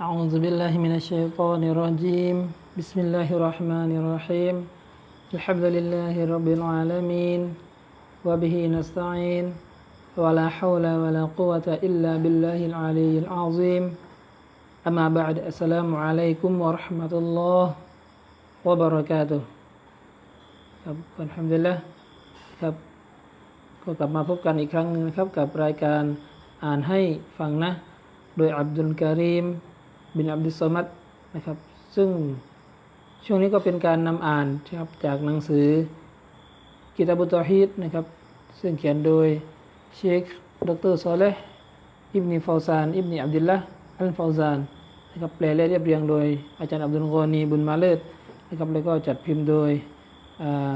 أعوذ بالله من الشيطان الرجيم بسم الله الرحمن الرحيم الحمد لله رب العالمين وبه نستعين ولا حول ولا قوة إلا بالله العلي العظيم أما بعد السلام عليكم ورحمة الله وبركاته ครับอัลฮัมดุลิลละครับก็กลับมาพบกันอีกครั้งหนึงนะครับ กับรายการอ่านให้ฟังนะ โดยอับดุลการีม บินอับดุลสมัดนะครับ ซึ่งช่วงนี้ก็เป็นการนำอ่านนะครับจากหนังสือกิตาบุตรฮีดนะครับ ซึ่งเขียนโดยเชคดรซอเลห์อิบนีฟาวซานอิบนีอับดุลละอัลฟาวซานนะครับแปลและเรียบเรียงโดยอาจารย์อับดุลกอนีบุญมาเลิศนะครับแล้วก็จัดพิมพ์โดยอา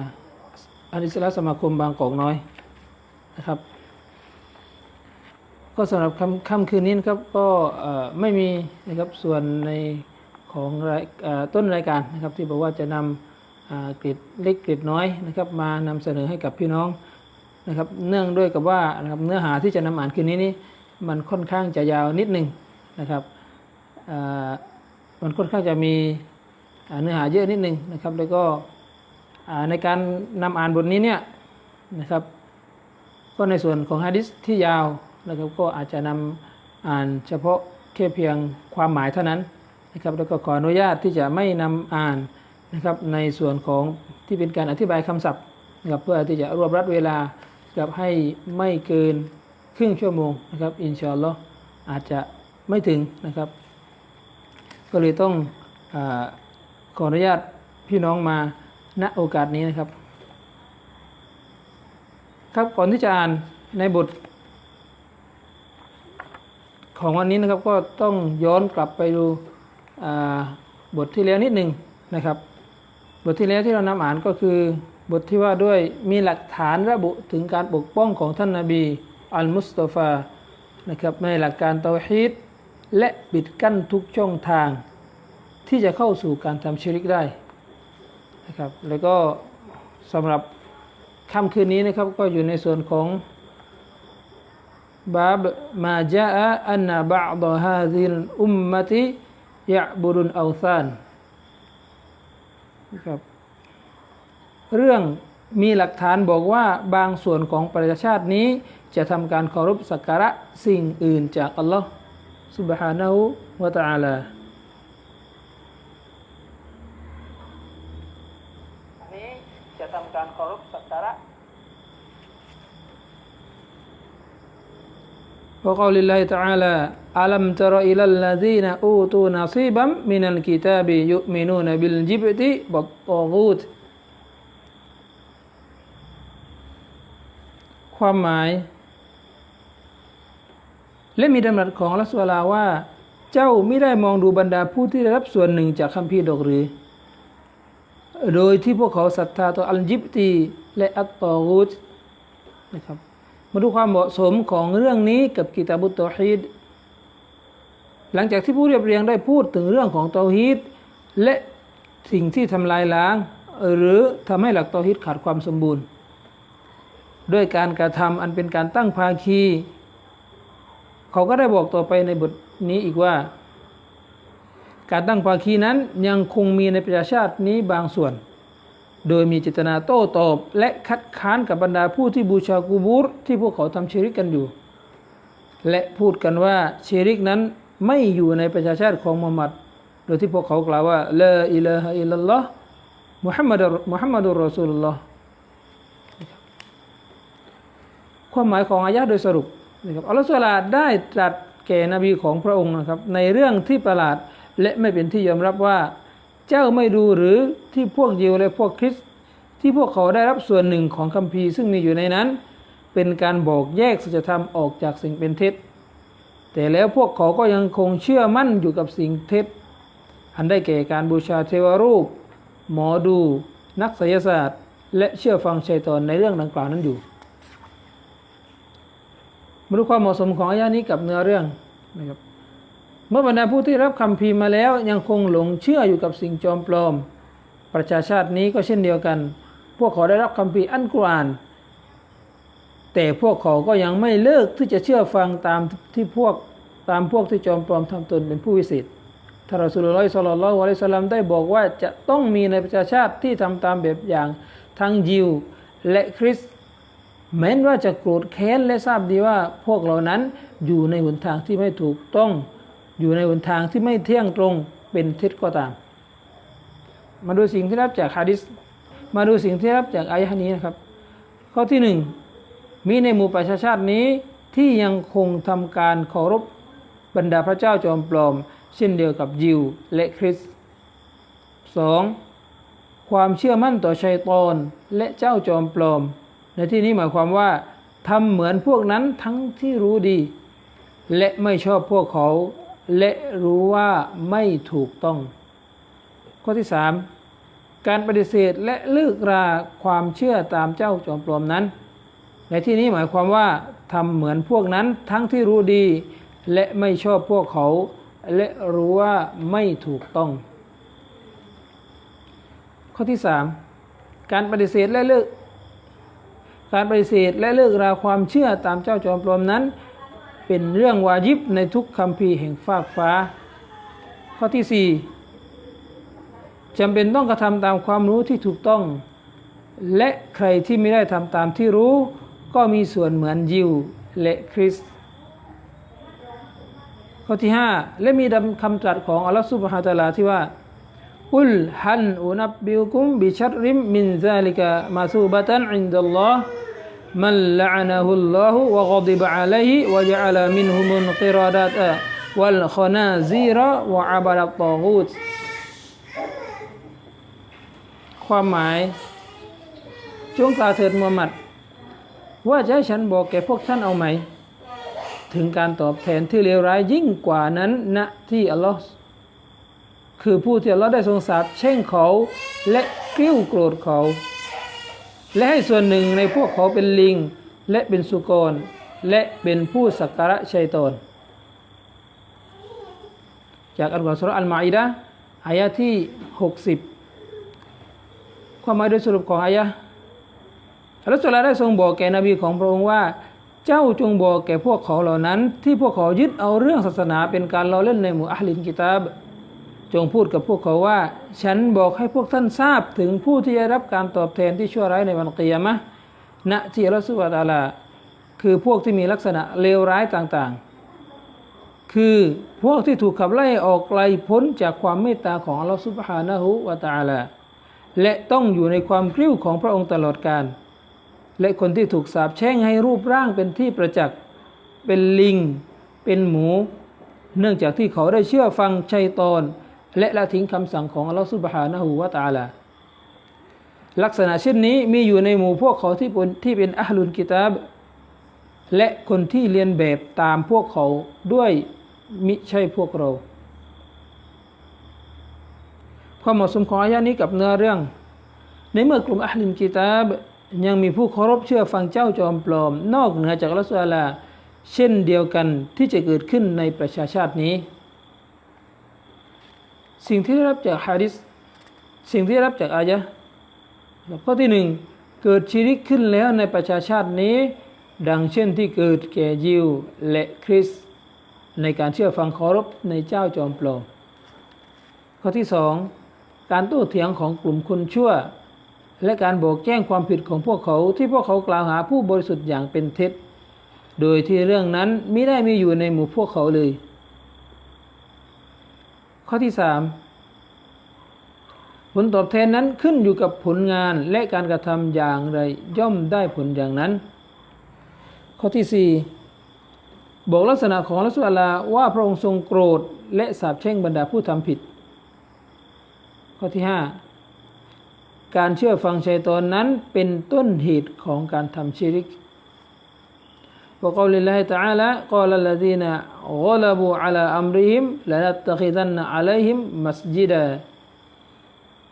อานิสระสมาคมบางกอกน้อยนะครับ ก็สำหรับค่ำค่ำคืนนี้นะครับก็ไม่มีนะครับส่วนในของต้นรายการนะครับ ที่บอกว่าจะนำกริดเล็กกริดน้อยนะครับ มานำเสนอให้กับพี่น้องนะครับ เนื่องด้วยกับว่านะครับเนื้อหาที่จะนำอ่านคืนนี้นี่มันค่อนข้างจะยาวนิดหนึ่งนะครับมันค่อนข้างจะมีเนื้อหาเยอะนิดหนึ่งนะครับ แล้วก็ในการนำอ่านบทนี้เนี่ยนะครับ ก็ในส่วนของฮะดิษที่ยาว นะครับก็อาจจะนำอ่านเฉพาะแค่เพียงความหมายเท่านั้นนะครับแล้วก็ขออนุญาตที่จะไม่นำอ่านนะครับในส่วนของที่เป็นการอธิบายคำศัพท์นะครับเพื่อที่จะรวบรัดเวลากับให้ไม่เกินครึ่งชั่วโมงนะครับอินชอัลออาจจะไม่ถึงนะครับ ก็เลยต้องอขออนุญาตพี่น้องมาณโอกาสนี้นะครับ ครับก่อนที่จะอ่านในบท ของวันนี้นะครับก็ต้องย้อนกลับไปดูบทที่แล้วนิดหนึ่งนะครับ บทที่แล้วที่เรานำอ่านก็คือบทที่ว่าด้วยมีหลักฐานระบุถึงการปกป้องของท่านนาบีอัลมุสตฟานะครับในหลักการเตาฮีดและปิดกั้นทุกช่องทาง ที่จะเข้าสู่การทำชิริกได้นะครับแล้วก็สำหรับค่ำคืนนี้นะครับก็อยู่ในส่วนของ บาบมาจาอันนบะดฮาซิลอุมมะติยะบุรุนอัลซานนะครับเรื่องมีหลักฐานบอกว่าบางส่วนของประชาชาตินี้ จะทำการเคารพสักการะสิ่งอื่นจากอัลลอฮ์ سبحانه และ تعالى وقول الله تعالى ألم تر إلى الذين أوتوا نصيبا من الكتاب يؤمنون بالجبت والطاغوت ความหมาย และมีดำรัสของอัลลอฮฺสุลาว่า เจ้าไม่ได้มองดูบรรดาผู้ที่ได้รับส่วนหนึ่งจากคัมภีร์ดอกหรือ โดยที่พวกเขาศรัทธาต่ออัลจิบตีและอัตตอรูตนะครับ มาดูความเหมาะสมของเรื่องนี้กับกิตาบุตตอฮีดหลังจากที่ผู้เรียบเรียงได้พูดถึงเรื่องของตาฮีดและสิ่งที่ทำลายล้าง หรือทำให้หลักตาฮีดขาดความสมบูรณ์ ด้วยการกระทำอันเป็นการตั้งภาคี เขาก็ได้บอกต่อไปในบทนี้อีกว่า การตั้งภาคีนั้นยังคงมีในประชาชาตินี้บางส่วน โดยมีเจตนาโต้ตอบ และคัดค้านกับบรรดาผู้ที่บูชากูบูรที่พวกเขาทำชีริกกันอยู่ และพูดกันว่าชีริกนั้นไม่อยู่ในประชาชาติของมุฮัมมัด โดยที่พวกเขากล่าวว่าละอิลาฮะอิลลัลลอฮ์มุฮัมมัดมุฮัมมัดุลรอซูลุลลอฮ์ความหมายของอายะห์โดยสรุปนะครับอัลลอฮฺสุลตาได้ตรัสแก่นบีของพระองค์นะครับ ในเรื่องที่ประหลาดและไม่เป็นที่ยอมรับว่า เจ้าไม่ดูหรือที่พวกยิวและพวกคริสต์ที่พวกเขาได้รับส่วนหนึ่งของคัมภีร์ซึ่งมีอยู่ในนั้น เป็นการบอกแยกสัจธรรมออกจากสิ่งเป็นเท็จ แต่แล้วพวกเขาก็ยังคงเชื่อมั่นอยู่กับสิ่งเท็จ อันได้แก่การบูชาเทวรูป หมอดู นักไสยศาสตร์ และเชื่อฟังชัยตอนในเรื่องดังกล่าวนั้นอยู่มาดูความเหมาะสมของอายะนี้กับเนื้อเรื่องนะครับ เมื่อบรรดาผู้ที่รับคำพีมาแล้วยังคงหลงเชื่ออยู่กับสิ่งจอมปลอม ประชาชาตินี้ก็เช่นเดียวกัน พวกเขาได้รับคำพีอันกุรอาน แต่พวกเขาก็ยังไม่เลิกที่จะเชื่อฟังตามที่พวกตามพวกที่จอมปลอมทำตนเป็นผู้วิเศษท่ารอสูลุลลอฮิศ็อลลลอฮุอะลัยฮิวะซัลลัมได้บอกว่าจะต้องมีในประชาชาติที่ทำตามแบบอย่างทั้งยิวและคริสแม้นว่าจะโกรธแค้นและทราบดีว่าพวกเหล่านั้นอยู่ในหนทางที่ไม่ถูกต้อง อยู่ในหนทางที่ไม่เที่ยงตรงเป็นเท็จก็ตาม มาดูสิ่งที่รับจากฮะดิษมาดูสิ่งที่รับจากอายะห์นี้นะครับ ข้อที่หนึ่งมีในหมู่ประชาชาตินี้ที่ยังคงทำการเคารพบรรดาพระเจ้าจอมปลอม เช่นเดียวกับยิวและคริสต์สองความเชื่อมั่นต่อชัยตอนและเจ้าจอมปลอม ในที่นี้หมายความว่าทำเหมือนพวกนั้นทั้งที่รู้ดี และไม่ชอบพวกเขา และรู้ว่าไม่ถูกต้อง ข้อที่สามการปฏิเสธและเลิกราความเชื่อตามเจ้าจอมปลอมนั้น ในที่นี้หมายความว่าทำเหมือนพวกนั้นทั้งที่รู้ดี และไม่ชอบพวกเขา และรู้ว่าไม่ถูกต้อง ข้อที่สามการปฏิเสธและเลิกการปฏิเสธและเลิกราความเชื่อตามเจ้าจอมปลอมนั้น เป็นเรื่องวาญิบในทุกคำพีร์แห่งฟากฟ้า ข้อที่สี่จำเป็นต้องกระทำตามความรู้ที่ถูกต้อง และใครที่ไม่ได้ทำตามที่รู้ ก็มีส่วนเหมือนยิวและคริสต์ข้อที่ห้าและมีดำคำตรัสของอัลลอฮฺซุบฮานะฮูวะตะอาลาที่ว่าอุลฮันอุนับบิอุกุมบิชัรริมมินซาลิกะมาซูบะตันอินดัลลอฮ์ มันละอานะฮุลลอฮุวะกอดิบะอะลัยฮิวะจะอะลามินฮุมุนกิรอดาตะวัลขนาซีระวะอับะดัตตอกูตความหมายจงกล่าวเถิดมูฮัมหมัด ว่าจะให้ฉันบอกแก่พวกท่านเอาไหม ถึงการตอบแทนที่เลวร้ายยิ่งกว่านั้นณที่อัลลอฮ์คือผู้ที่อัลลอฮ์ได้ทรงสาปแช่งเขาและกริ้วโกรธเขา และให้ส่วนหนึ่งในพวกเขาเป็นลิง และเป็นสุกร และเป็นผู้สักการะชัยตน จากอัลกุรอานสุรอัลมาอิดะอายะที่ 60 ความหมายโดยสรุปของอายะอัลลอฮฺสุลาได้ทรงบอกแก่นบีของพระองค์ว่า เจ้าจงบอกแก่พวกเขาเหล่านั้น ที่พวกเขายึดเอาเรื่องศาสนาเป็นการล้อเล่นในหมู่อัลลินกิตาบ จงพูดกับพวกเขาว่า ฉันบอกให้พวกท่านทราบถึงผู้ที่จะรับการตอบแทนที่ชั่วร้ายในวันเกิยามะณที่อัลลอฮฺสุบะฮูวะตอาลา คือพวกที่มีลักษณะเลวร้ายต่างๆ คือพวกที่ถูกขับไล่ออกไกลพ้นจากความเมตตาของอัลลอฮฺสุบฮานะฮูวะตาลา และต้องอยู่ในความกริ้วของพระองค์ตลอดกาลและคนที่ถูกสาปแช่งให้รูปร่างเป็นที่ประจักษ์เป็นลิง เป็นหมู เนื่องจากที่เขาได้เชื่อฟังชัยตอน และละทิ้งคำสั่งของอัลลอฮฺสุบฮานะฮูวะตะอาลาลักษณะเช่นนี้มีอยู่ในหมู่พวกเขาที่เป็นที่เป็นอัลลุนกิตาบ และคนที่เรียนแบบตามพวกเขาด้วยมิใช่พวกเราความเหมาะสมของอายะนี้กับเนื้อเรื่อง ในเมื่อกลุ่มอัลลินกิตาบยังมีผู้เคารพเชื่อฟังเจ้าจอมปลอม นอกเหนือจากอัลลอฮฺสุลลา เช่นเดียวกันที่จะเกิดขึ้นในประชาชาตินี้ สิ่งที่ได้รับจากฮะดิษสิ่งที่ได้รับจากอายะข้อที่หนึ่งเกิดชีริกขึ้นแล้วในประชาชาตินี้ ดังเช่นที่เกิดแก่ยิวและคริสในการเชื่อฟังเคารพในเจ้าจอมปลอมข้อที่สองการโต้เถียงของกลุ่มคนชั่ว และการบอกแจ้งความผิดของพวกเขาที่พวกเขากล่าวหาผู้บริสุทธิ์อย่างเป็นเท็จ โดยที่เรื่องนั้นไม่ได้มีอยู่ในหมู่พวกเขาเลย ข้อที่สามผลตอบแทนนั้นขึ้นอยู่กับผลงานและการกระทำอย่างไรย่อมได้ผลอย่างนั้น ข้อที่สี่บอกลักษณะของรัสุลลาว่าพระองค์ทรงโกรธและสาปแช่งบรรดาผู้ทำผิด ข้อที่ห้าการเชื่อฟังชัยตอนนั้นเป็นต้นเหตุของการทำชิริก وقول الله تعالى قال الذين غلبوا على أمرهم لنتخذن عليهم مسجدا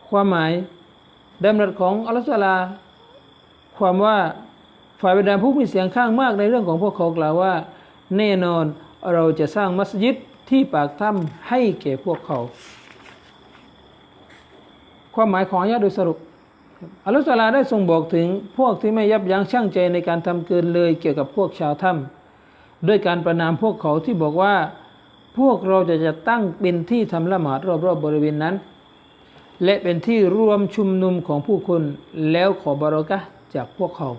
ความหมายดำรัสของอัลลอฮฺสุลลาความว่าฝ่ายบรรดาผู้มีเสียงข้างมากในเรื่องของพวกเขากล่าวว่า แน่นอนเราจะสร้างมัสยิดที่ปากถ้ำให้แก่พวกเขา ความหมายของอายะโดยสรุป อัลลอฮฺสุลลาได้ทรงบอกถึงพวกที่ไม่ยับยั้งชั่งใจในการทำเกินเลยเกี่ยวกับพวกชาวถ้ำด้วยการประนามพวกเขาที่บอกว่า พวกเราจะจะตั้งเป็นที่ทำละหมาดรอบๆบบริเวณนั้น และเป็นที่รวมชุมนุมของผู้คนแล้วขอบารอกะจากพวกเขา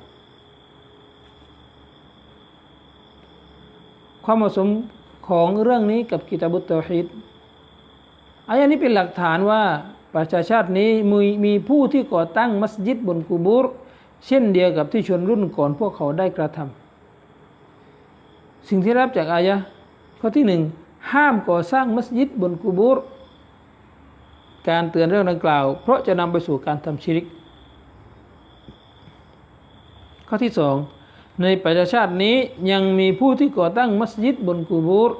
ความเหมาะสมของเรื่องนี้กับกิตาบุตตอฮิดอายะนี้เป็นหลักฐานว่า ประชาชาตินี้มีมีผู้ที่ก่อตั้งมัสยิดบนกูบูรเช่นเดียวกับที่ชนรุ่นก่อนพวกเขาได้กระทำสิ่งที่รับจากอายะข้อที่หนึ่งห้ามก่อสร้างมัสยิดบนกูบูรการเตือนเรื่องดังกล่าว เพราะจะนำไปสู่การทำชิริก ข้อที่สองในประชาชาตินี้ยังมีผู้ที่ก่อตั้งมัสยิดบนกูบูร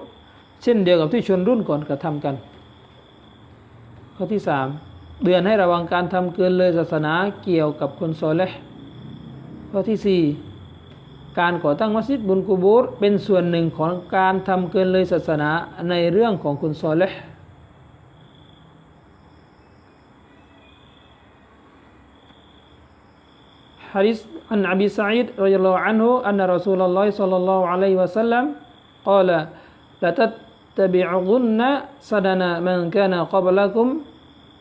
เช่นเดียวกับที่ชนรุ่นก่อนกระทำกัน ข้อที่สามเดือนให้ระวังการทำเกินเลยศาสนาเกี่ยวกับคนโซเลห์ข้อที่สี่การก่อตั้งมัสยิดบุญกูบูรเป็นส่วนหนึ่งของการทำเกินเลยศาสนาในเรื่องของคนโซเลห์ฮะดิษอันอับีสัยด์รอยลลออันฮุอันรอสูลลอฮ์สัลลัลลอฮุอะลัยวะสัลลัมกล่าวละตัด تبعهن سدنا من كان قبلكم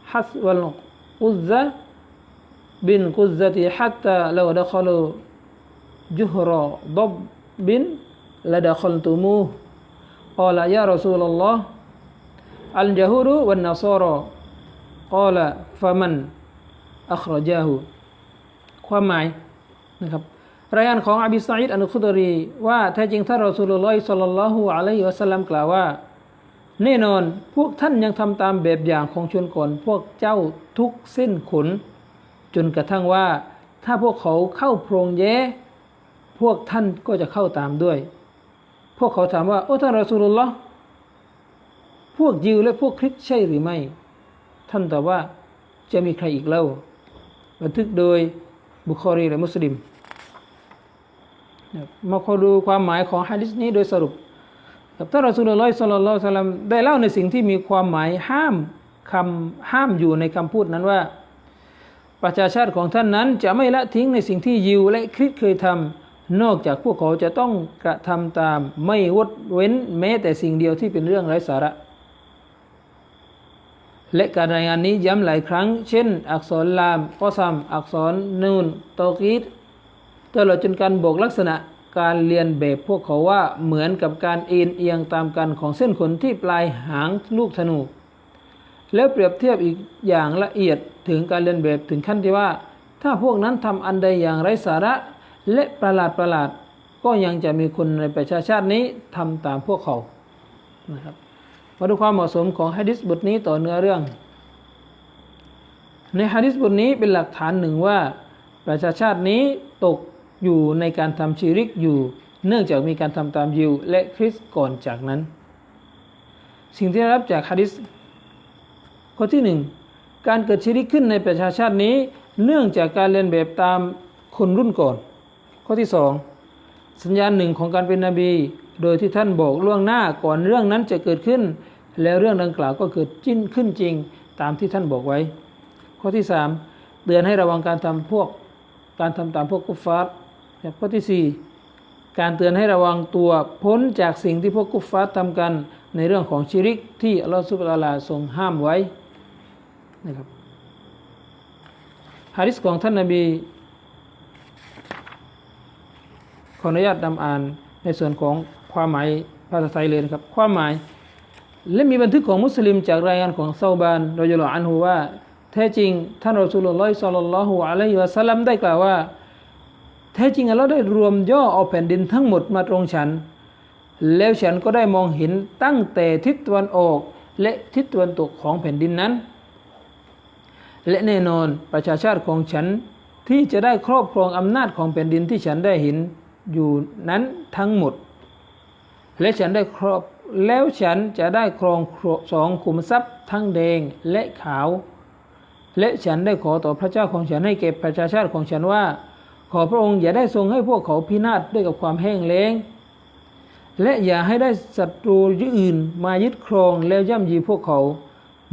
حث والقزة بن قزة حتى لو دخلوا جهر ضب لدخلتموه. قال يا رسول الله الجهور والنصارى. قال فمن أخرجاه؟ ความหมายนะครับ รายงานของอบิสัยด์อันุคุตรี ว่าแท้จริงท่านรอสูลุลลอฮิสลลัลลอฮุอะลัยฮิวะสัลลัมกล่าวว่า แน่นอนพวกท่านยังทำตามแบบอย่างของชนก่อน พวกเจ้าทุกเส้นขน จนกระทั่งว่า ถ้าพวกเขาเข้าโพรงแย้พวกท่านก็จะเข้าตามด้วย พวกเขาถามว่า โอ้ท่านรอสูลุลลอฮ์พวกยิวและพวกคริสใช่หรือไม่ ท่านตอบว่าจะมีใครอีกเล่า บันทึกโดยบุคอรีและมุสลิม มาขอดูความหมายของฮะดิษนี้โดยสรุปกับท่านรอสูลุลลอฮิศ็อลลัลลอฮุอะลัยฮิวะซัลลัมได้เล่าในสิ่งที่มีความหมายห้ามคำห้ามอยู่ในคำพูดนั้นว่า ประชาชาติของท่านนั้นจะไม่ละทิ้งในสิ่งที่ยิวและคริสเคยทำนอกจากพวกเขาจะต้องกระทำตามไม่วดเว้นแม้แต่สิ่งเดียวที่เป็นเรื่องไร้สาระ และการรายงานนี้ย้ำหลายครั้ง เช่น อักษรลามกอซัมอักษรนูนโตกีด ตลอดจนการบอกลักษณะการเรียนแบบพวกเขาว่าเหมือนกับการเอ็นเอียงตามกันของเส้นขนที่ปลายหางลูกธนู แล้วเปรียบเทียบอีกอย่างละเอียดถึงการเรียนแบบถึงขั้นที่ว่า ถ้าพวกนั้นทำอันใดอย่างไร้สาระและประหลาดประหลาดก็ยังจะมีคนในประชาชาตินี้ทำตามพวกเขานะครับมาดูความเหมาะสมของฮะดิษบทนี้ต่อเนื้อเรื่อง ในฮะดิษบทนี้เป็นหลักฐานหนึ่งว่าประชาชาตินี้ตก อยู่ในการทำชีริกอยู่ เนื่องจากมีการทำตามยิวและคริสก่อนจากนั้น สิ่งที่ได้รับจากฮะดิษข้อที่หนึ่งการเกิดชีริกขึ้นในประชาชาตินี้ เนื่องจากการเรียนแบบตามคนรุ่นก่อน ข้อที่สองสัญญาณหนึ่งของการเป็นนบี โดยที่ท่านบอกล่วงหน้าก่อนเรื่องนั้นจะเกิดขึ้น แล้วเรื่องดังกล่าวก็เกิดจิ้นขึ้นจริงตามที่ท่านบอกไว้ ข้อที่สามเตือนให้ระวังการทำพวกการทำตามพวกกุฟฟาร์ ข้อที่สี่การเตือนให้ระวังตัวพ้นจากสิ่งที่พวกกุฟฟาร์ทำกันในเรื่องของชิริกที่อัลลอฮฺสุบะลาทรงห้ามไว้นะครับฮะดิษของท่านนบีขออนุญาตนำอ่านในส่วนของความหมายภาษาไทยเลยนะครับ ความหมาย และมีบันทึกของมุสลิมจากรายงานของซาบานรอยลออันฮูว่า แท้จริงท่านรอสูลุลลอฮิศ็อลลัลลอฮุอะลัยฮิวะสัลลัมได้กล่าวว่า แท้จริงอัลลอฮ์ได้รวมย่อเอาแผ่นดินทั้งหมดมาตรงฉัน แล้วฉันก็ได้มองเห็นตั้งแต่ทิศตะวันออกและทิศตะวันตกของแผ่นดินนั้น และแน่นอนประชาชาติของฉันที่จะได้ครอบครองอำนาจของแผ่นดินที่ฉันได้เห็นอยู่นั้นทั้งหมด และฉันได้ครอบแล้วฉันจะได้ครองสองขุมทรัพย์ทั้งแดงและขาว และฉันได้ขอต่อพระเจ้าของฉันให้เก็บประชาชาติของฉันว่า ขอพระองค์อย่าได้ทรงให้พวกเขาพินาศด้วยกับความแห้งแล้ง และอย่าให้ได้ศัตรูอื่นมายึดครองแล้วย่ำยีพวกเขา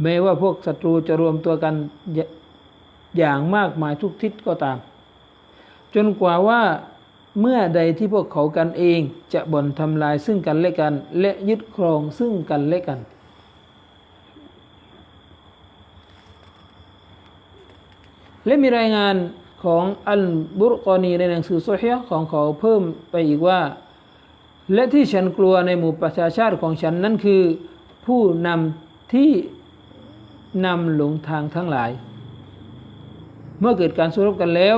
แม้ว่าพวกศัตรูจะรวมตัวกันอย่างมากมายทุกทิศก็ตาม จนกว่าว่าเมื่อใดที่พวกเขากันเองจะบ่นทำลายซึ่งกันและกัน และยึดครองซึ่งกันและกัน และมีรายงาน ของอัลบุรกอนีในหนังสือโซเฮียของเขาเพิ่มไปอีกว่า และที่ฉันกลัวในหมู่ประชาชาติของฉันนั้นคือ ผู้นำที่นำหลงทางทั้งหลาย เมื่อเกิดการสู้รบกันแล้ว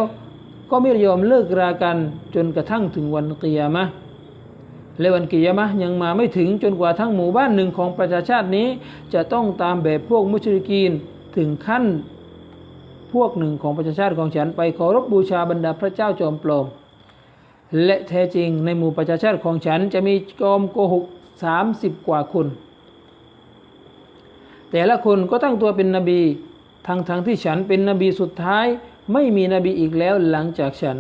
ก็ไม่ยอมเลิกรากันจนกระทั่งถึงวันกิยามะและวันกิยามะยังมาไม่ถึงจนกว่าทั้งหมู่บ้านหนึ่งของประชาชาตินี้ จะต้องตามแบบพวกมุชริกีนถึงขั้น พวกหนึ่งของประชาชาติของฉันไปเคารพบูชาบรรดาพระเจ้าจอมปลอม และแท้จริงในหมู่ประชาชาติของฉันจะมีจอมโกหกสามสิบกว่าคน แต่ละคนก็ตั้งตัวเป็นนบีทั้งทั้งที่ฉันเป็นนบีสุดท้าย ไม่มีนบีอีกแล้วหลังจากฉัน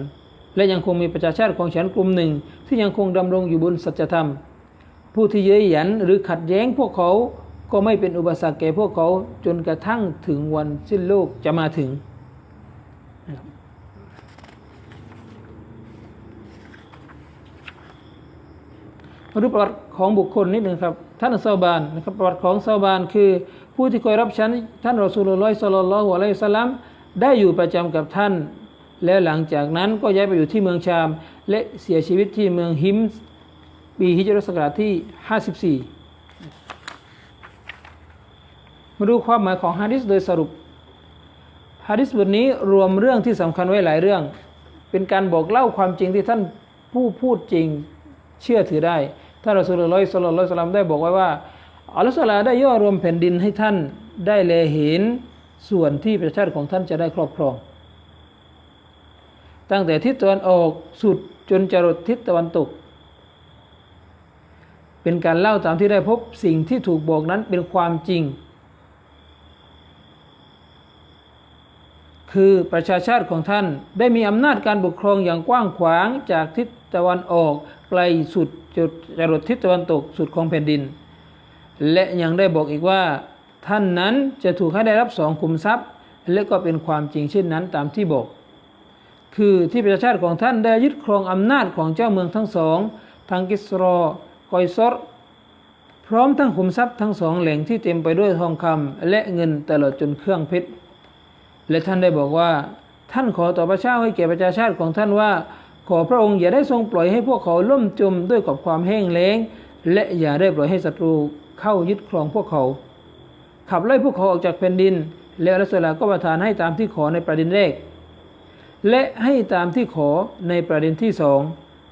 และยังคงมีประชาชาติของฉันกลุ่มหนึ่ง ที่ยังคงดำรงอยู่บนสัจธรรม ผู้ที่เย้ยหยันหรือขัดแย้งพวกเขา ก็ไม่เป็นอุปสรรคแก่พวกเขาจนกระทั่งถึงวันสิ้นโลกจะมาถึง มาดูประวัติของบุคคลนิดหนึ่งครับ ท่านซาบานนะครับประวัติของซาบานคือ ผู้ที่คอยรับชั้นท่านรอสูลุลลอฮิสลลลลอฮุอะลัยฮิวะซัลลัมได้อยู่ประจำกับท่าน แล้วหลังจากนั้นก็ย้ายไปอยู่ที่เมืองชาม และเสียชีวิตที่เมืองฮิมส์ปีฮิจรัสกราชที่ 54 มาดูความหมายของฮะดิษโดยสรุปฮะดิษบทนี้รวมเรื่องที่สำคัญไว้หลายเรื่อง เป็นการบอกเล่าความจริงที่ท่านผู้พูดจริงเชื่อถือได้ท่านรอสูลุลลอฮิศ็อลลัลลอฮุอะลัยฮิวะซัลลัมได้บอกไว้ว่าอัลลอฮฺสลาได้ย่อรวมแผ่นดินให้ท่านได้แลเห็นส่วนที่ประชาชาติของท่านจะได้ครอบครอง ตั้งแต่ทิศตะวันออกสุดจนจรดทิศตะวันตก เป็นการเล่าตามที่ได้พบสิ่งที่ถูกบอกนั้นเป็นความจริง คือประชาชาติของท่านได้มีอำนาจการปกครองอย่างกว้างขวางจากทิศตะวันออกไกลสุดจุดจรดทิศตะวันตกสุดของแผ่นดิน และยังได้บอกอีกว่า ท่านนั้นจะถูกให้ได้รับสองขุมทรัพย์ และก็เป็นความจริงเช่นนั้นตามที่บอก คือที่ประชาชาติของท่านได้ยึดครองอำนาจของเจ้าเมืองทั้งสองทั้งกิสรอกอยซอรพร้อมทั้งขุมทรัพย์ทั้งสองแหล่งที่เต็มไปด้วยทองคำและเงินตลอดจนเครื่องเพชร และท่านได้บอกว่า ท่านขอต่อพระเจ้าให้แก่ประชาชาติของท่านว่า ขอพระองค์อย่าได้ทรงปล่อยให้พวกเขาล่มจมด้วยกับความแห้งแล้ง และอย่าได้ปล่อยให้ศัตรูเข้ายึดครองพวกเขา ขับไล่พวกเขาออกจากแผ่นดิน แล้วรัสลาก็ประทานให้ตามที่ขอในประเด็นแรก และให้ตามที่ขอในประเด็นที่สอง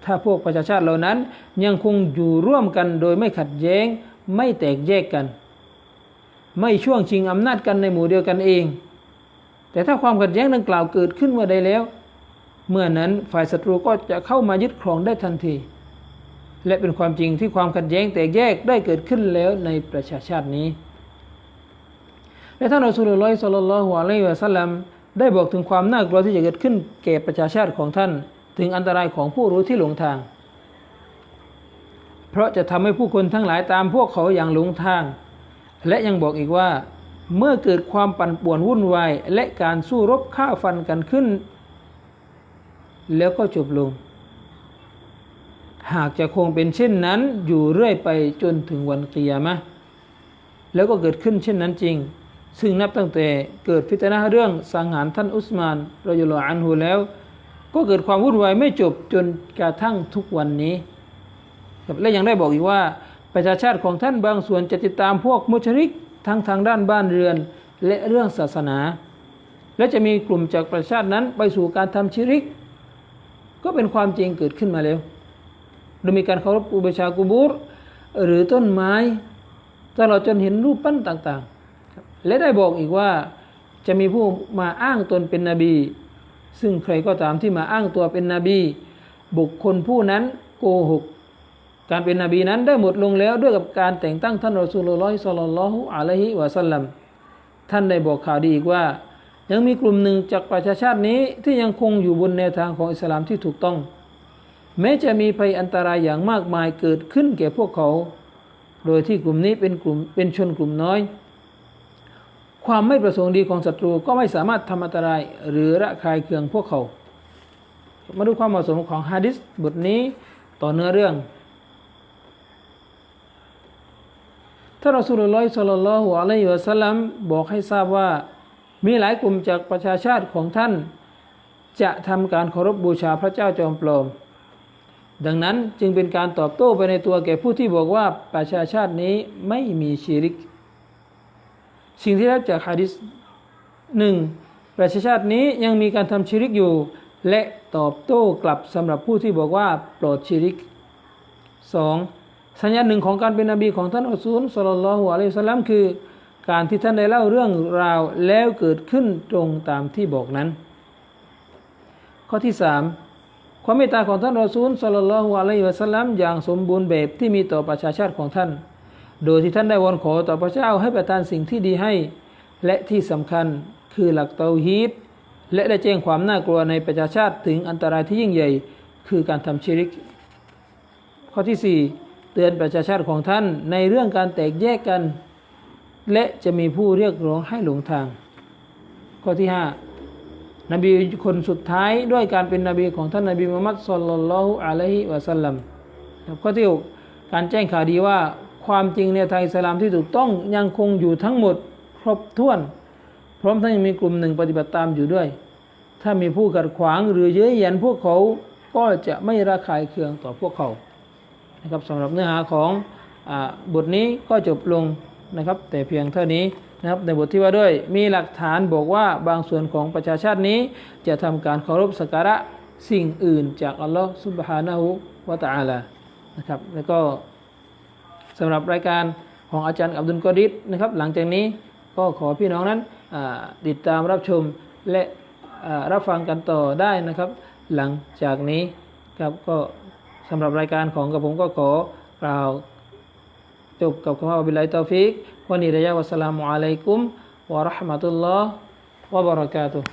ถ้าพวกประชาชาติเหล่านั้นยังคงอยู่ร่วมกันโดยไม่ขัดแย้ง ไม่แตกแยกกัน ไม่ช่วงชิงอำนาจกันในหมู่เดียวกันเอง แต่ถ้าความขัดแย้งดังกล่าวเกิดขึ้นเมื่อใดแล้ว เมื่อนั้นฝ่ายศัตรูก็จะเข้ามายึดครองได้ทันที และเป็นความจริงที่ความขัดแย้งแตกแยกได้เกิดขึ้นแล้วในประชาชาตินี้ และท่านอัสลุลลอฮิสัลลัลลอฮุอะลัยฮิวะสัลลัมได้บอกถึงความน่ากลัวที่จะเกิดขึ้นแก่ประชาชาติของท่าน ถึงอันตรายของผู้รู้ที่หลงทาง เพราะจะทำให้ผู้คนทั้งหลายตามพวกเขาอย่างหลงทาง และยังบอกอีกว่า เมื่อเกิดความปั่นป่วนวุ่นวาย และการสู้รบฆ่าฟันกันขึ้น แล้วก็จบลง หากจะคงเป็นเช่นนั้นอยู่เรื่อยไปจนถึงวันกิยามะแล้วก็เกิดขึ้นเช่นนั้นจริง ซึ่งนับตั้งแต่เกิดฟิตนะเรื่องสังหารท่านอุสมานรอยุลออันฮูแล้ว ก็เกิดความวุ่นวายไม่จบจนกระทั่งทุกวันนี้ และยังได้บอกอีกว่าประชาชาติของท่านบางส่วนจะติดตามพวกมุชริก ทั้งทางด้านบ้านเรือนและเรื่องศาสนา และจะมีกลุ่มจากประชาตินั้นไปสู่การทำชิริก ก็เป็นความจริงเกิดขึ้นมาแล้ว โดยมีการเคารพอุเบชากุบูรหรือต้นไม้ตลอดจนเห็นรูปปั้นต่างๆ และได้บอกอีกว่าจะมีผู้มาอ้างตนเป็นนบี ซึ่งใครก็ตามที่มาอ้างตัวเป็นนบี บุคคลผู้นั้นโกหก การเป็นนบีนั้นได้หมดลงแล้วด้วยกับการแต่งตั้งท่านรอสูลุลลอฮิศ็อลลัลลอฮุอะลัยฮิวะสัลลัมท่านได้บอกข่าวดีอีกว่า ยังมีกลุ่มหนึ่งจากประชาชาตินี้ที่ยังคงอยู่บนแนวทางของอิสลามที่ถูกต้อง แม้จะมีภัยอันตรายอย่างมากมายเกิดขึ้นแก่พวกเขา โดยที่กลุ่มนี้เป็นกลุ่มเป็นชนกลุ่มน้อย ความไม่ประสงค์ดีของศัตรูก็ไม่สามารถทำอันตรายหรือระคายเคืองพวกเขา มาดูความเหมาะสมของฮะดิษบทนี้ต่อเนื้อเรื่อง ท่านรอสูลุลลอฮิศ็อลลัลลอฮุอะลัยฮิวะสัลลัมบอกให้ทราบว่า มีหลายกลุ่มจากประชาชาติของท่าน จะทำการเคารพบูชาพระเจ้าจอมปลอม ดังนั้นจึงเป็นการตอบโต้ไปในตัวแก่ผู้ที่บอกว่าประชาชาตินี้ไม่มีชีริก สิ่งที่ได้จากฮะดิษหนึ่งประชาชาตินี้ยังมีการทำชีริกอยู่ และตอบโต้กลับสำหรับผู้ที่บอกว่าโปรดชีริก 2. สัญญาหนึ่งของการเป็นนบีของท่านอัสูลสลลัลลอฮุอะลัยสลัมคือ การที่ท่านได้เล่าเรื่องราวแล้วเกิดขึ้นตรงตามที่บอกนั้น ข้อที่3ความเมตตาของท่านรอซูลสลลัลลอฮุอะลัยฮิวะสัลลัมอย่างสมบูรณ์แบบที่มีต่อประชาชาติของท่าน โดยที่ท่านได้วอนขอต่อพระเจ้าให้ประทานสิ่งที่ดีให้ และที่สำคัญคือหลักเตาฮีดและได้แจ้งความน่ากลัวในประชาชาติถึงอันตรายที่ยิ่งใหญ่ คือการทำชิริก ข้อที่4 เตือนประชาชาติของท่าน ในเรื่องการแตกแยกกัน และจะมีผู้เรียกร้องให้หลงทาง ข้อที่ 5 นบีคนสุดท้ายด้วยการเป็นนบีของท่านนบีมุฮัมมัดสุลลัลลอฮุอะลัยฮิวะสัลลัมข้อที่ 6 การแจ้งข่าวดีว่าความจริงในทางอิสลามที่ถูกต้องยังคงอยู่ทั้งหมดครบถ้วน พร้อมทั้งยังมีกลุ่มหนึ่งปฏิบัติตามอยู่ด้วย ถ้ามีผู้ขัดขวางหรือเย้ยหยันพวกเขาก็จะไม่ระคายเคืองต่อพวกเขา นะครับสำหรับเนื้อหาของอบทนี้ก็จบลงนะครับ แต่เพียงเท่านี้นะครับในบทที่ว่าด้วยมีหลักฐานบอกว่าบางส่วนของประชาชาตินี้ จะทำการเคารพสักการะสิ่งอื่นจากอัลลอฮฺซุบฮานะฮูวะตะอาลานะครับแล้วก็สำหรับรายการของอาจารย์อับดุลกอดิษนะครับ หลังจากนี้ก็ขอพี่น้องนั้นติดตามรับชมและรับฟังกันต่อได้นะครับ หลังจากนี้ครับก็ สำหรับรายการของกับผมก็ขอกล่าวจบกับคำว่าบิลัยตอฟิกวันนี้ระยะวัสสลามุอะลัยกุมวะราะห์มะตุลลอฮ์วะบะเราะกาตุฮ์